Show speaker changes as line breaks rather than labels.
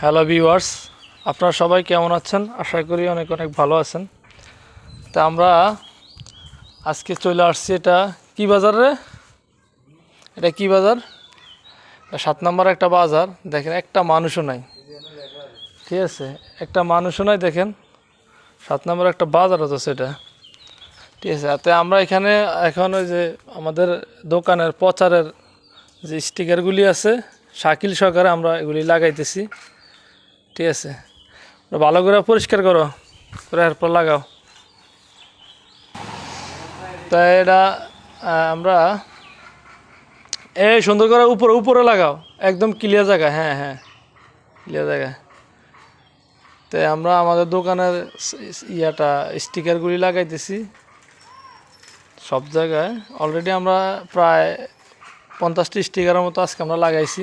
Hello viewers আপনারা সবাই কেমন আছেন? আশা করি অনেক অনেক ভালো আছেন। তা আমরা আজকে চলে আসছি এটা কি বাজার রে? এটা কি বাজার? সাত নম্বর একটা বাজার। দেখেন, একটা মানুষও নাই। ঠিক আছে, একটা মানুষও নাই, দেখেন। সাত নম্বর একটা বাজার আছে সেটা ঠিক আছে তাতে আমরা এখানে এখন ওই যে আমাদের দোকানের প্রচারের যে স্টিকারগুলি আছে, শাকিল সহকারে আমরা এগুলি লাগাইতেছি। ঠিক আছে। ভালো করে পরিষ্কার করো করে এরপর লাগাও। তাই এটা আমরা এই সুন্দর করে উপরে উপরে লাগাও, একদম ক্লিয়ার জায়গা হ্যাঁ হ্যাঁ ক্লিয়ার জায়গা। তাই আমরা আমাদের দোকানের ইয়াটা স্টিকারগুলি লাগাইতেছি। সব জায়গায় অলরেডি আমরা প্রায় পঞ্চাশটি স্টিকারের মতো আজকে আমরা লাগাইছি।